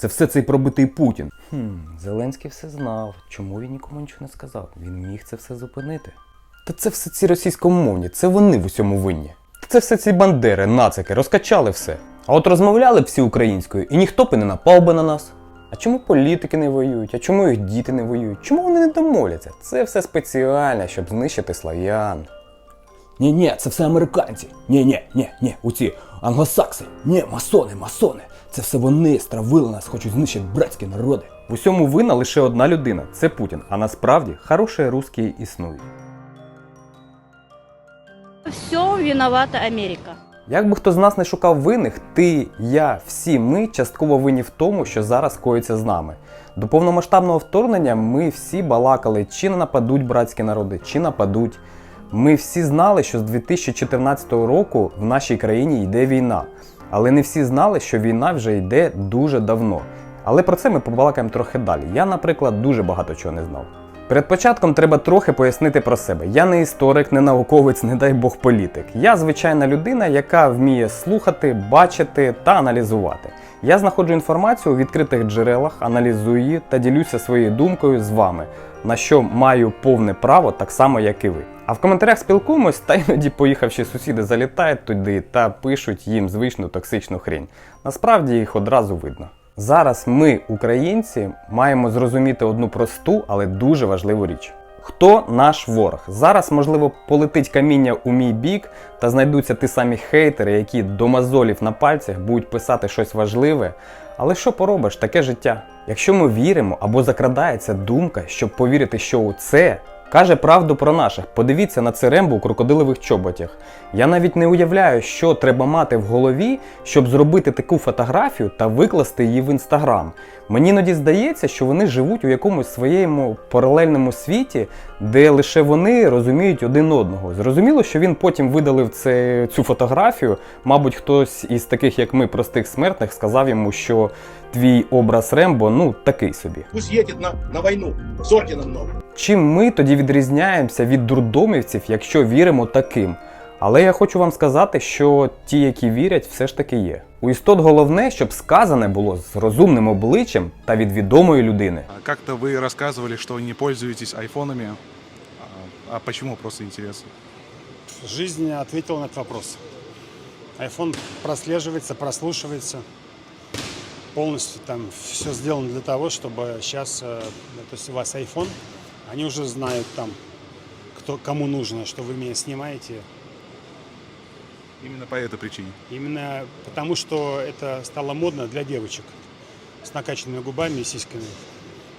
Це все цей пробитий Путін. Хм, Зеленський все знав. Чому він нікому нічого не сказав? Він міг це все зупинити. Та це все ці російськомовні, це вони в усьому винні. Та це все ці бандери, нацики, розкачали все. А от розмовляли б всі українською, і ніхто б і не напав би на нас. А чому політики не воюють? А чому їх діти не воюють? Чому вони не домовляться? Це все спеціально, щоб знищити слав'ян. Ні, ні, це все американці. Ні, ні, ні, ні, оці англосакси. Ні, масони, масони. Це все вони стравили нас, хочуть знищити братські народи. В усьому винна лише одна людина це Путін. А насправді хороші русські існують. Все виновата Америка. Як би хто з нас не шукав винних, ти, я, всі ми частково винні в тому, що зараз коїться з нами. До повномасштабного вторгнення ми всі балакали, чи не нападуть братські народи, чи нападуть. Ми всі знали, що з 2014 року в нашій країні йде війна. Але не всі знали, що війна вже йде дуже давно. Але про це ми побалакаємо трохи далі. Я, наприклад, дуже багато чого не знав. Перед початком треба трохи пояснити про себе. Я не історик, не науковець, не дай Бог політик. Я звичайна людина, яка вміє слухати, бачити та аналізувати. Я знаходжу інформацію у відкритих джерелах, аналізую її та ділюся своєю думкою з вами, на що маю повне право, так само як і ви. А в коментарях спілкуємось, та іноді поїхавші сусіди залітають туди та пишуть їм звичну токсичну хрінь. Насправді їх одразу видно. Зараз ми, українці, маємо зрозуміти одну просту, але дуже важливу річ. Хто наш ворог? Зараз, можливо, полетить каміння у мій бік та знайдуться ті самі хейтери, які до мозолів на пальцях будуть писати щось важливе. Але що поробиш, таке життя. Якщо ми віримо або закрадається думка, щоб повірити, що у це каже правду про наших. Подивіться на це рембо у крокодилових чоботях. Я навіть не уявляю, що треба мати в голові, щоб зробити таку фотографію та викласти її в інстаграм. Мені іноді здається, що вони живуть у якомусь своєму паралельному світі, де лише вони розуміють один одного. Зрозуміло, що він потім видалив це, цю фотографію. Мабуть, хтось із таких, як ми, простих смертних, сказав йому, що твій образ Рембо ну такий собі. Пусть едет на, на войну с орденом новым. Чим ми тоді відрізняємося від дурдомівців, якщо віримо таким? Але я хочу вам сказати, що ті, які вірять, все ж таки є. У істот головне, щоб сказане було з розумним обличчям та від відомої людини. А Как-то вы рассказывали, что не пользуетесь айфонами. А, а почему? Просто интересно. Жизнь ответила на этот вопрос. iPhone прослеживается, прослушивается. Полностью там все сделано для того, чтобы сейчас, э, то есть у вас iPhone, они уже знают там, кто, кому нужно, что вы меня снимаете. Именно по этой причине. Именно потому, что это стало модно для девочек с накачанными губами и сиськами.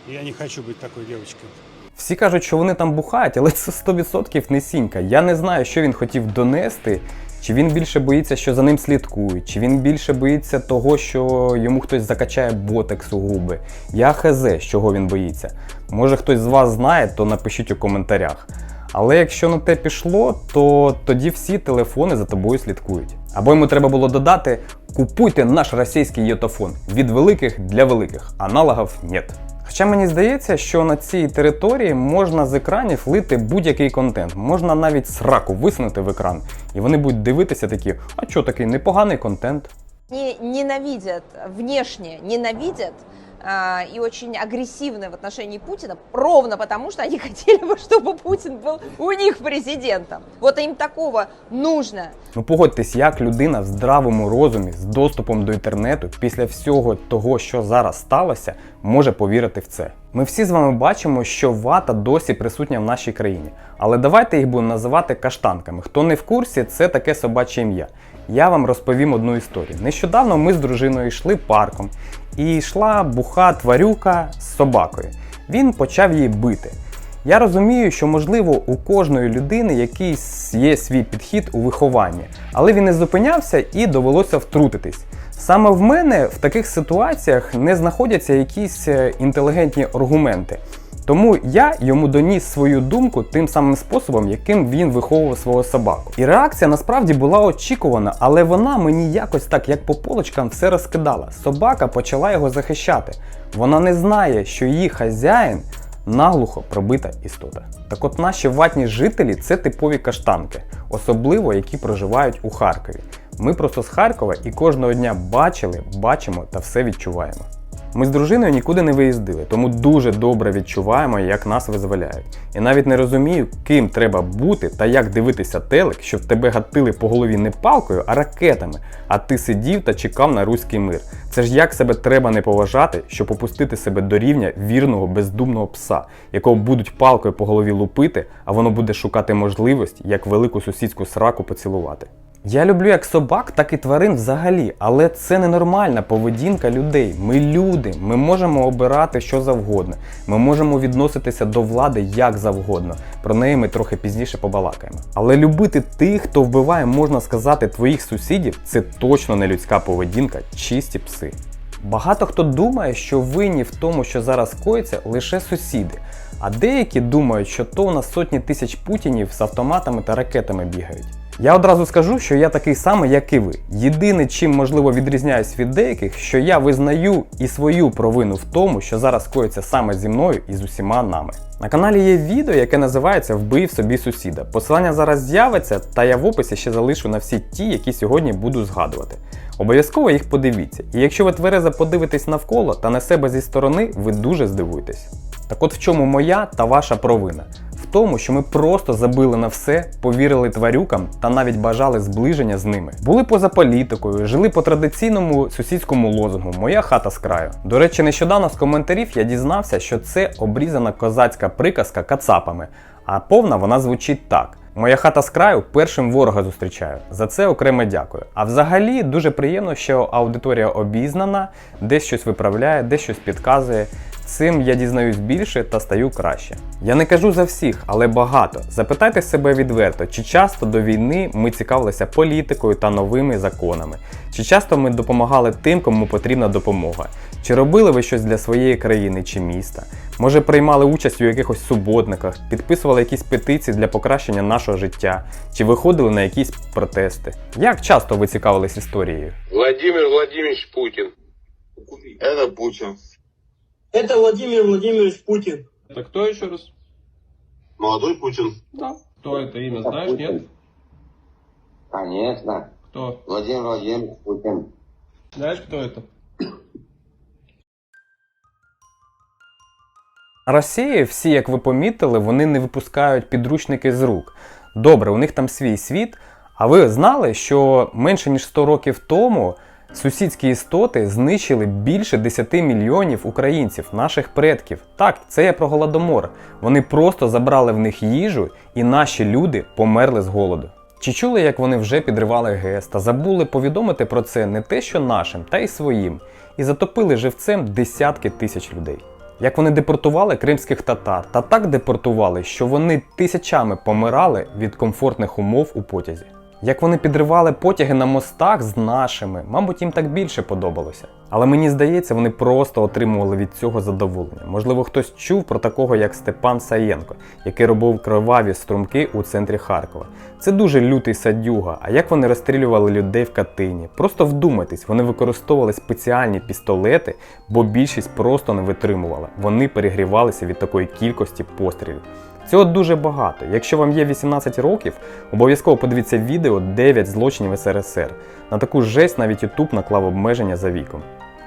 И я не хочу быть такой девочкой. Всі кажуть, що вони там бухають, але це 100% не сінька. Я не знаю, що він хотів донести. чи він більше боїться, що за ним слідкують, чи він більше боїться того, що йому хтось закачає ботекс у губи. Я хз, з чого він боїться. Може хтось з вас знає, то напишіть у коментарях. Але якщо на те пішло, то тоді всі телефони за тобою слідкують. Або йому треба було додати: купуйте наш російський йотафон від великих для великих, аналогів нет. Хоча мені здається, що на цій території можна з екранів лити будь-який контент, можна навіть сраку висунути в екран, і вони будуть дивитися такі, а що такий непоганий контент. не ненавидят, внешне ненавидят и очень агрессивны в отношении Путина, ровно потому, что они хотели бы, чтобы Путин был у них президентом. Вот им такого нужно. Ну погодьтесь, як людина в здравому розумі з доступом до інтернету після всього того, що зараз сталося, може повірити в це. Ми всі з вами бачимо, що вата досі присутня в нашій країні. Але давайте їх будемо називати каштанками. Хто не в курсі, це таке собаче ім'я. Я вам розповім одну історію. Нещодавно ми з дружиною йшли парком, і йшла буха тварюка з собакою. Він почав її бити. Я розумію, що можливо у кожної людини якийсь є свій підхід у вихованні, але він не зупинявся і довелося втрутитись. Саме в мене в таких ситуаціях не знаходяться якісь е, інтелігентні аргументи. Тому я йому доніс свою думку тим самим способом, яким він виховував свого собаку. І реакція насправді була очікувана, але вона мені якось так, як по полочкам, все розкидала. Собака почала його захищати. Вона не знає, що її хазяїн наглухо пробита істота. Так от наші ватні жителі це типові каштанки, особливо які проживають у Харкові. Ми просто з Харкова і кожного дня бачили, бачимо та все відчуваємо. Ми з дружиною нікуди не виїздили, тому дуже добре відчуваємо, як нас визволяють. І навіть не розумію, ким треба бути та як дивитися телек, щоб тебе гатили по голові не палкою, а ракетами, а ти сидів та чекав на руський мир. Це ж як себе треба не поважати, щоб опустити себе до рівня вірного бездумного пса, якого будуть палкою по голові лупити, а воно буде шукати можливість, як велику сусідську сраку поцілувати. Я люблю як собак, так і тварин взагалі, але це ненормальна поведінка людей. Ми люди, ми можемо обирати що завгодно. Ми можемо відноситися до влади як завгодно. Про неї ми трохи пізніше побалакаємо. Але любити тих, хто вбиває, можна сказати, твоїх сусідів, це точно не людська поведінка, чисті пси. Багато хто думає, що винні в тому, що зараз коїться, лише сусіди. А деякі думають, що то у нас сотні тисяч путінів з автоматами та ракетами бігають. Я одразу скажу, що я такий самий, як і ви. Єдине, чим можливо відрізняюсь від деяких, що я визнаю і свою провину в тому, що зараз коїться саме зі мною і з усіма нами. На каналі є відео, яке називається Вбив собі сусіда. Посилання зараз з'явиться, та я в описі ще залишу на всі ті, які сьогодні буду згадувати. Обов'язково їх подивіться. І якщо ви тверезо подивитесь навколо та на себе зі сторони, ви дуже здивуєтесь. Так от в чому моя та ваша провина? Тому, що ми просто забили на все, повірили тварюкам та навіть бажали зближення з ними. Були поза політикою, жили по традиційному сусідському лозунгу Моя хата з краю. До речі, нещодавно з коментарів я дізнався, що це обрізана козацька приказка кацапами, а повна вона звучить так. Моя хата з краю першим ворога зустрічаю. За це окремо дякую. А взагалі дуже приємно, що аудиторія обізнана, десь щось виправляє, десь щось підказує. Цим я дізнаюсь більше та стаю краще. Я не кажу за всіх, але багато. Запитайте себе відверто, чи часто до війни ми цікавилися політикою та новими законами, чи часто ми допомагали тим, кому потрібна допомога, чи робили ви щось для своєї країни чи міста? Може приймали участь у якихось суботниках, підписували якісь петиції для покращення нашого життя, чи виходили на якісь протести? Як часто ви цікавились історією? Владимир Владимирович Путин. Это Путин. Это Владимир Владимирович Путин. Это кто еще раз? Молодой Путин. Да. Кто это имя, знаешь, нет? Конечно. Кто? Владимир Владимирович Путин. Знаешь, кто это? Росії, всі, як ви помітили, вони не випускають підручники з рук. Добре, у них там свій світ. А ви знали, що менше ніж 100 років тому сусідські істоти знищили більше 10 мільйонів українців, наших предків. Так, це я про голодомор. Вони просто забрали в них їжу, і наші люди померли з голоду. Чи чули, як вони вже підривали ГЕС та забули повідомити про це не те, що нашим, та й своїм, і затопили живцем десятки тисяч людей? Як вони депортували кримських татар, та так депортували, що вони тисячами помирали від комфортних умов у потязі. Як вони підривали потяги на мостах з нашими, мабуть, їм так більше подобалося. Але мені здається, вони просто отримували від цього задоволення. Можливо, хтось чув про такого, як Степан Саєнко, який робив кроваві струмки у центрі Харкова. Це дуже лютий садюга. А як вони розстрілювали людей в катині? Просто вдумайтесь, вони використовували спеціальні пістолети, бо більшість просто не витримувала. Вони перегрівалися від такої кількості пострілів. Цього дуже багато. Якщо вам є 18 років, обов'язково подивіться відео 9 злочинів СРСР. На таку жесть навіть YouTube наклав обмеження за віком.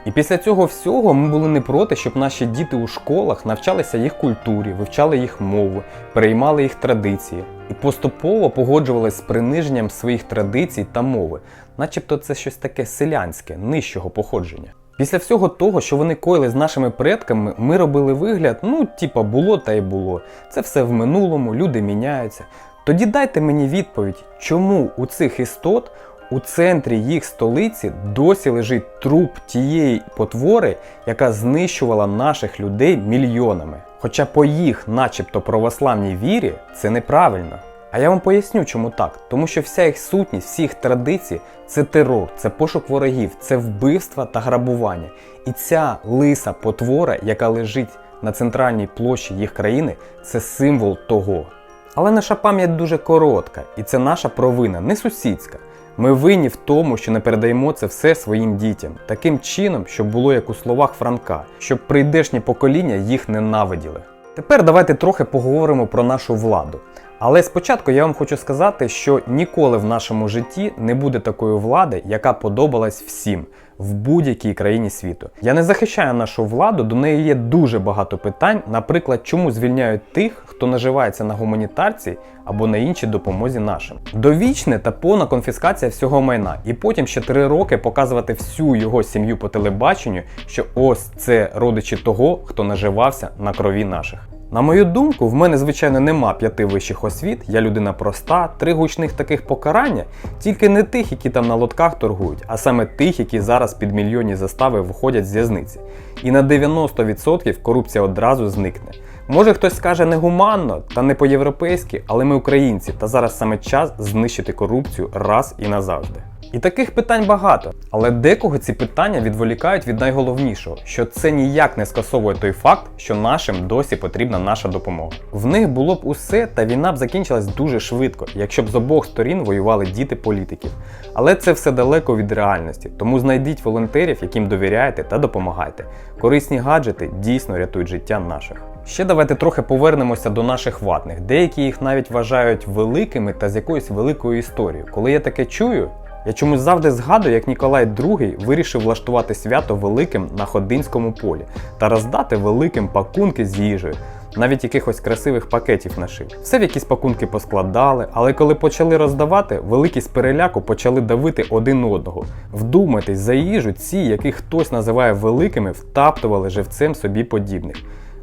І після цього всього ми були не проти, щоб наші діти у школах навчалися їх культурі, вивчали їх мову, переймали їх традиції і поступово погоджувалися з приниженням своїх традицій та мови, начебто це щось таке селянське, нижчого походження. Після всього того, що вони коїли з нашими предками, ми робили вигляд, ну, типа, було та й було. Це все в минулому, люди міняються. Тоді дайте мені відповідь, чому у цих істот у центрі їх столиці досі лежить труп тієї потвори, яка знищувала наших людей мільйонами. Хоча по їх, начебто, православній вірі, це неправильно. А я вам поясню, чому так. Тому що вся їх сутність, всі їх традиції це терор, це пошук ворогів, це вбивства та грабування. І ця лиса потвора, яка лежить на центральній площі їх країни, це символ того. Але наша пам'ять дуже коротка, і це наша провина, не сусідська. Ми винні в тому, що не передаємо це все своїм дітям, таким чином, щоб було як у словах Франка, щоб прийдешні покоління їх ненавиділи. Тепер давайте трохи поговоримо про нашу владу. Але спочатку я вам хочу сказати, що ніколи в нашому житті не буде такої влади, яка подобалась всім. в будь-якій країні світу. Я не захищаю нашу владу, до неї є дуже багато питань. Наприклад, чому звільняють тих, хто наживається на гуманітарці або на іншій допомозі нашим. Довічне та повна конфіскація всього майна, і потім ще три роки показувати всю його сім'ю по телебаченню, що ось це родичі того, хто наживався на крові наших. На мою думку, в мене, звичайно, нема п'яти вищих освіт, я людина проста, три гучних таких покарання, тільки не тих, які там на лотках торгують, а саме тих, які зараз під мільйонні застави виходять з в'язниці. І на 90% корупція одразу зникне. Може хтось скаже негуманно та не по-європейськи, але ми українці, та зараз саме час знищити корупцію раз і назавжди. І таких питань багато, але декого ці питання відволікають від найголовнішого, що це ніяк не скасовує той факт, що нашим досі потрібна наша допомога. В них було б усе, та війна б закінчилась дуже швидко, якщо б з обох сторін воювали діти політиків. Але це все далеко від реальності, тому знайдіть волонтерів, яким довіряєте та допомагайте. Корисні гаджети дійсно рятують життя наших. Ще давайте трохи повернемося до наших ватних. Деякі їх навіть вважають великими та з якоюсь великою історією. Коли я таке чую, я чомусь завжди згадую, як Ніколай II вирішив влаштувати свято великим на Ходинському полі та роздати великим пакунки з їжею. Навіть якихось красивих пакетів нашив. Все в якісь пакунки поскладали, але коли почали роздавати, великі з переляку почали давити один одного. Вдумайтесь, за їжу ці, яких хтось називає великими, втаптували живцем собі подібних.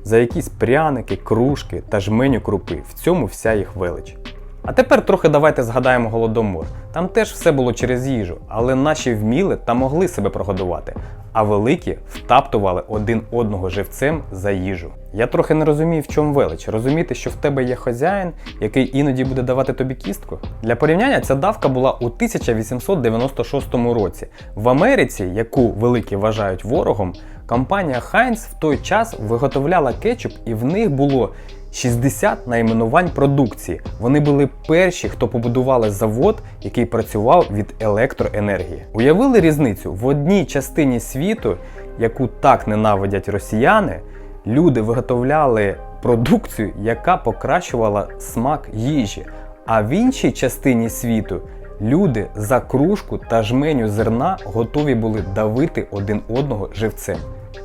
За якісь пряники, кружки та жменю крупи. В цьому вся їх велич. А тепер трохи давайте згадаємо голодомор. Там теж все було через їжу, але наші вміли та могли себе прогодувати, а великі втаптували один одного живцем за їжу. Я трохи не розумію, в чому велич. Розуміти, що в тебе є хазяїн, який іноді буде давати тобі кістку. Для порівняння ця давка була у 1896 році. В Америці, яку великі вважають ворогом, компанія Heinz в той час виготовляла кетчуп, і в них було 60 найменувань продукції. Вони були перші, хто побудували завод, який працював від електроенергії. Уявили різницю в одній частині світу, яку так ненавидять росіяни, люди виготовляли продукцію, яка покращувала смак їжі. А в іншій частині світу люди за кружку та жменю зерна готові були давити один одного живцем.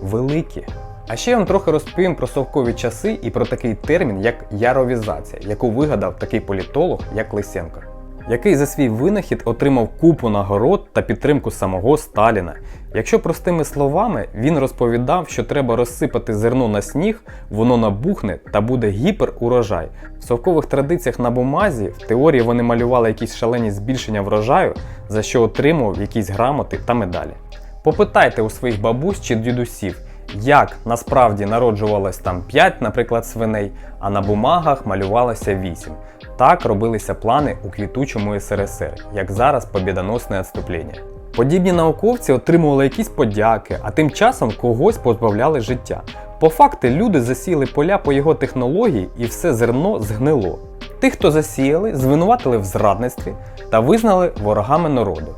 Великі. А ще я вам трохи розповім про совкові часи і про такий термін, як яровізація, яку вигадав такий політолог, як Лисенко, який за свій винахід отримав купу нагород та підтримку самого Сталіна. Якщо простими словами, він розповідав, що треба розсипати зерно на сніг, воно набухне та буде гіперурожай. В совкових традиціях на бумазі в теорії вони малювали якісь шалені збільшення врожаю, за що отримував якісь грамоти та медалі. Попитайте у своїх бабусь чи дідусів, як насправді народжувалось там 5, наприклад, свиней, а на бумагах малювалося 8. Так робилися плани у квітучому СРСР, як зараз побідоносне відступлення. Подібні науковці отримували якісь подяки, а тим часом когось позбавляли життя. По факту люди засіяли поля по його технології і все зерно згнило. Тих, хто засіяли, звинуватили в зрадництві та визнали ворогами народу.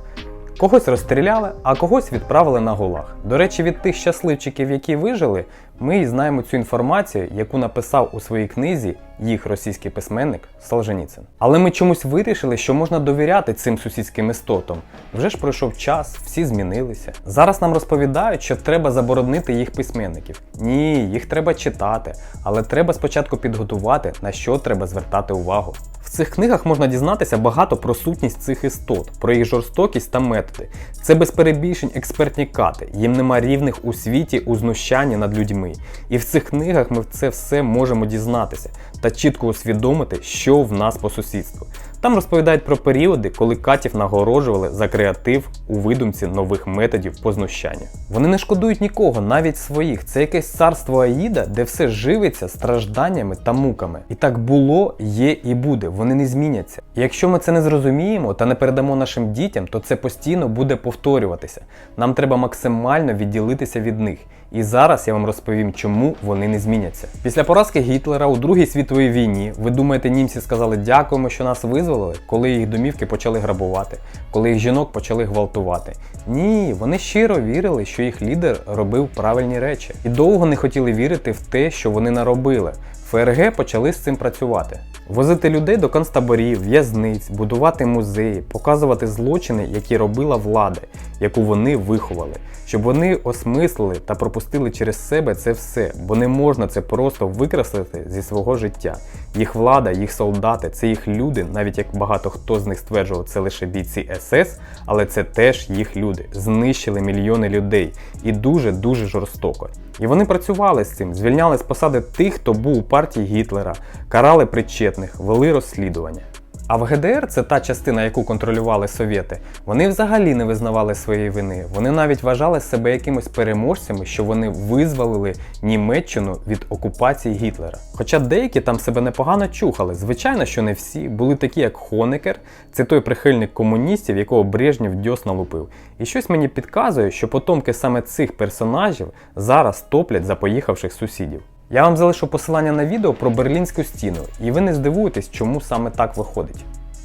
Когось розстріляли, а когось відправили на гулах. До речі, від тих щасливчиків, які вижили, ми і знаємо цю інформацію, яку написав у своїй книзі їх російський письменник Солженіцин. Але ми чомусь вирішили, що можна довіряти цим сусідським істотам. Вже ж пройшов час, всі змінилися. Зараз нам розповідають, що треба заборонити їх письменників. Ні, їх треба читати, але треба спочатку підготувати, на що треба звертати увагу. В цих книгах можна дізнатися багато про сутність цих істот, про їх жорстокість та методи. Це без перебільшень експертні кати, їм нема рівних у світі у знущанні над людьми. І в цих книгах ми це все можемо дізнатися та чітко усвідомити, що в нас по сусідству. Там розповідають про періоди, коли катів нагороджували за креатив у видумці нових методів по знущанню. Вони не шкодують нікого, навіть своїх. Це якесь царство Аїда, де все живиться стражданнями та муками. І так було, є і буде. Вони не зміняться. І якщо ми це не зрозуміємо та не передамо нашим дітям, то це постійно буде повторюватися. Нам треба максимально відділитися від них. І зараз я вам розповім, чому вони не зміняться. Після поразки Гітлера у Другій світовій війні, ви думаєте, німці сказали дякуємо, що нас визволили, коли їх домівки почали грабувати, коли їх жінок почали гвалтувати. Ні, вони щиро вірили, що їх лідер робив правильні речі, і довго не хотіли вірити в те, що вони наробили. ФРГ почали з цим працювати. Возити людей до концтаборів, в'язниць, будувати музеї, показувати злочини, які робила влада, яку вони виховали, щоб вони осмислили та пропустили через себе це все, бо не можна це просто викреслити зі свого життя. Їх влада, їх солдати, це їх люди, навіть як багато хто з них стверджував, це лише бійці СС, але це теж їх люди. Знищили мільйони людей і дуже дуже жорстоко. І вони працювали з цим, звільняли з посади тих, хто був у партії Гітлера, карали причетних, вели розслідування. А в ГДР це та частина, яку контролювали совєти. Вони взагалі не визнавали своєї вини. Вони навіть вважали себе якимось переможцями, що вони визволили Німеччину від окупації Гітлера. Хоча деякі там себе непогано чухали. Звичайно, що не всі були такі, як Хонекер, це той прихильник комуністів, якого Брежнєв дьосна лупив. І щось мені підказує, що потомки саме цих персонажів зараз топлять за поїхавших сусідів. Я вам залишу посилання на відео про Берлінську стіну, і ви не здивуєтесь, чому саме так виходить.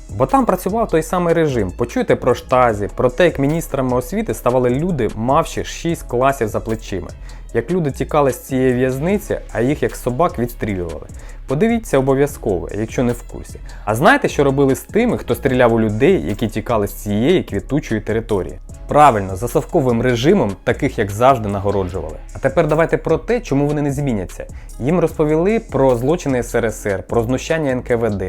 Бо там працював той самий режим. Почуйте про штазі, про те, як міністрами освіти ставали люди, мавши 6 класів за плечима, як люди тікали з цієї в'язниці, а їх як собак відстрілювали. Подивіться обов'язково, якщо не в курсі. А знаєте, що робили з тими, хто стріляв у людей, які тікали з цієї квітучої території? Правильно, за совковим режимом таких як завжди нагороджували. А тепер давайте про те, чому вони не зміняться. Їм розповіли про злочини СРСР, про знущання НКВД.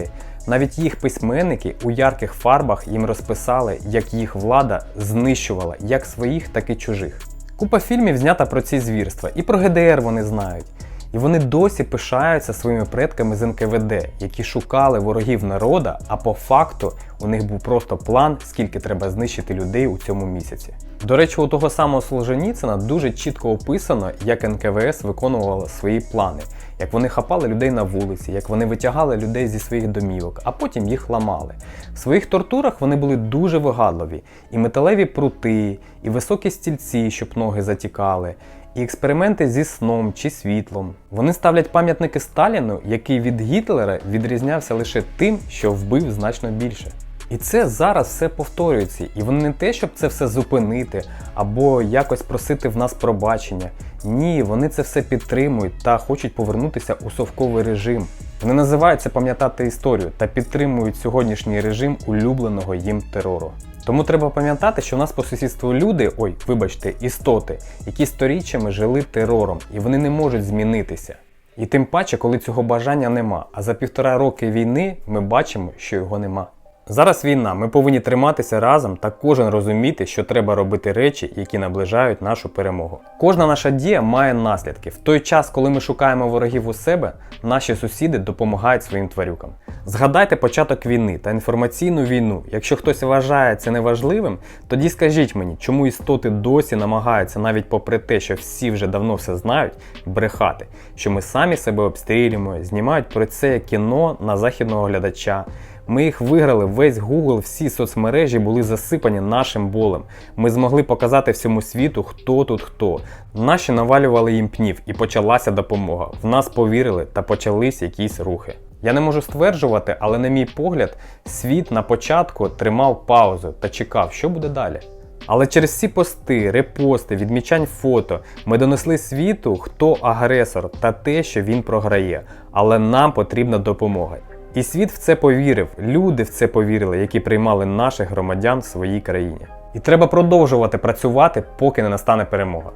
Навіть їх письменники у ярких фарбах їм розписали, як їх влада знищувала як своїх, так і чужих. Купа фільмів знята про ці звірства, і про ГДР вони знають. І вони досі пишаються своїми предками з НКВД, які шукали ворогів народа, а по факту у них був просто план, скільки треба знищити людей у цьому місяці. До речі, у того самого Солженіцина дуже чітко описано, як НКВС виконувало свої плани, як вони хапали людей на вулиці, як вони витягали людей зі своїх домівок, а потім їх ламали. В своїх тортурах вони були дуже вигадливі: і металеві прути, і високі стільці, щоб ноги затікали, і експерименти зі сном чи світлом. Вони ставлять пам'ятники Сталіну, який від Гітлера відрізнявся лише тим, що вбив значно більше. І це зараз все повторюється, і вони не те, щоб це все зупинити або якось просити в нас пробачення. Ні, вони це все підтримують та хочуть повернутися у совковий режим. Вони називають це пам'ятати історію та підтримують сьогоднішній режим улюбленого їм терору. Тому треба пам'ятати, що у нас по сусідству люди, ой, вибачте, істоти, які сторіччями жили терором, і вони не можуть змінитися. І тим паче, коли цього бажання нема. А за півтора роки війни ми бачимо, що його нема. Зараз війна, ми повинні триматися разом та кожен розуміти, що треба робити речі, які наближають нашу перемогу. Кожна наша дія має наслідки. В той час, коли ми шукаємо ворогів у себе, наші сусіди допомагають своїм тварюкам. Згадайте початок війни та інформаційну війну. Якщо хтось вважає це неважливим, тоді скажіть мені, чому істоти досі намагаються, навіть попри те, що всі вже давно все знають, брехати, що ми самі себе обстрілюємо, знімають про це кіно на західного глядача. Ми їх виграли, весь Google, всі соцмережі були засипані нашим болем. Ми змогли показати всьому світу, хто тут хто. Наші навалювали їм пнів і почалася допомога. В нас повірили та почались якісь рухи. Я не можу стверджувати, але на мій погляд, світ на початку тримав паузу та чекав, що буде далі. Але через всі пости, репости, відмічань фото ми донесли світу, хто агресор та те, що він програє. Але нам потрібна допомога. І світ в це повірив, люди в це повірили, які приймали наших громадян в своїй країні. І треба продовжувати працювати, поки не настане перемога.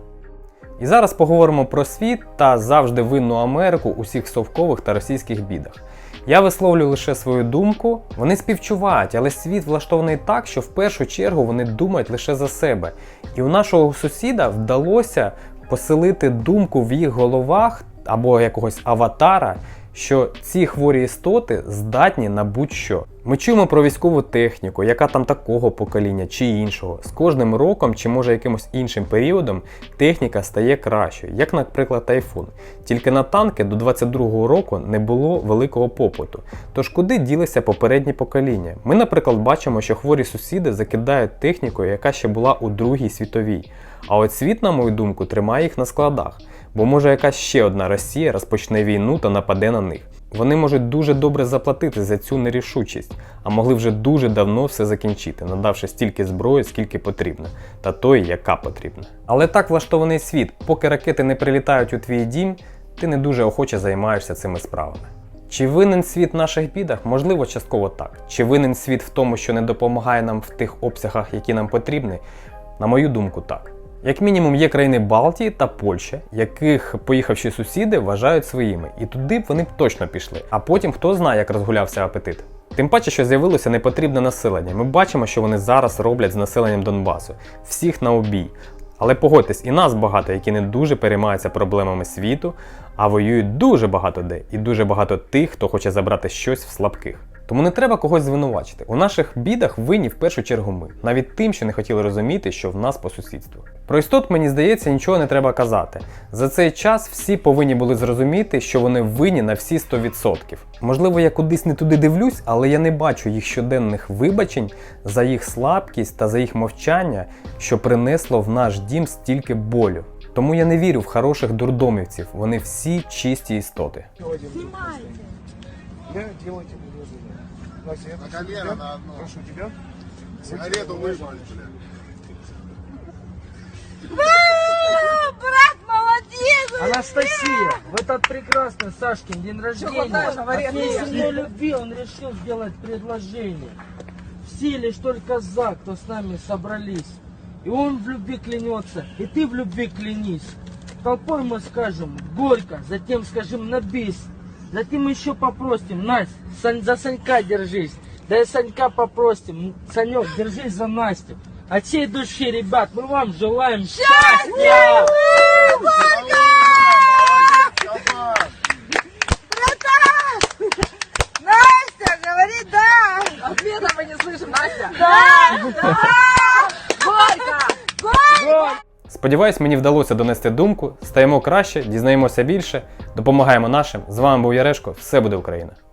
І зараз поговоримо про світ та завжди винну Америку у всіх совкових та російських бідах. Я висловлюю лише свою думку, вони співчувають, але світ влаштований так, що в першу чергу вони думають лише за себе. І у нашого сусіда вдалося поселити думку в їх головах або якогось аватара, що ці хворі істоти здатні на будь-що. Ми чуємо про військову техніку, яка там такого покоління чи іншого. З кожним роком, чи може якимось іншим періодом, техніка стає кращою, як, наприклад, iPhone. Тільки на танки до 22-го року не було великого попиту. Тож куди ділися попередні покоління? Ми, наприклад, бачимо, що хворі сусіди закидають технікою, яка ще була у Другій світовій. А от світ, на мою думку, тримає їх на складах. Бо може якась ще одна Росія розпочне війну та нападе на них. Вони можуть дуже добре заплатити за цю нерішучість, а могли вже дуже давно все закінчити, надавши стільки зброї, скільки потрібно, та тої, яка потрібна. Але так влаштований світ, поки ракети не прилітають у твій дім, ти не дуже охоче займаєшся цими справами. Чи винен світ в наших бідах? Можливо, частково так. Чи винен світ в тому, що не допомагає нам в тих обсягах, які нам потрібні? На мою думку, так. Як мінімум, є країни Балтії та Польща, яких поїхавші сусіди вважають своїми, і туди б вони б точно пішли. А потім хто знає, як розгулявся апетит. Тим паче, що з'явилося непотрібне населення. Ми бачимо, що вони зараз роблять з населенням Донбасу. Всіх на обій. Але погодьтесь, і нас багато, які не дуже переймаються проблемами світу, а воюють дуже багато де, і дуже багато тих, хто хоче забрати щось в слабких. Тому не треба когось звинувачити. У наших бідах винні в першу чергу ми, навіть тим, що не хотіли розуміти, що в нас по сусідству. Про істот, мені здається, нічого не треба казати. За цей час всі повинні були зрозуміти, що вони винні на всі 100%. Можливо, я кудись не туди дивлюсь, але я не бачу їх щоденних вибачень за їх слабкість та за їх мовчання, що принесло в наш дім стільки болю. Тому я не вірю в хороших дурдомівців. Вони всі чисті істоти. Сигарету выжмали, бля. Анастасия, в этот прекрасный Сашкин день рождения, от всей семьи любви он решил сделать предложение. Все лишь только за, кто с нами собрались. И он в любви клянется, и ты в любви клянись. Толпой мы скажем горько, затем скажем на бис. Затем еще попросим, Настя, Сань- за Санька держись. Да и Санька попросим, Санек, держись за Настю. От всей души, ребят, мы вам желаем счастья! Настя, говори да! Ответа мы не слышим, Настя. Да! Да! Сподіваюсь, мені вдалося донести думку. Стаємо краще, дізнаємося більше, допомагаємо нашим. З вами був Ярешко. Все буде Україна!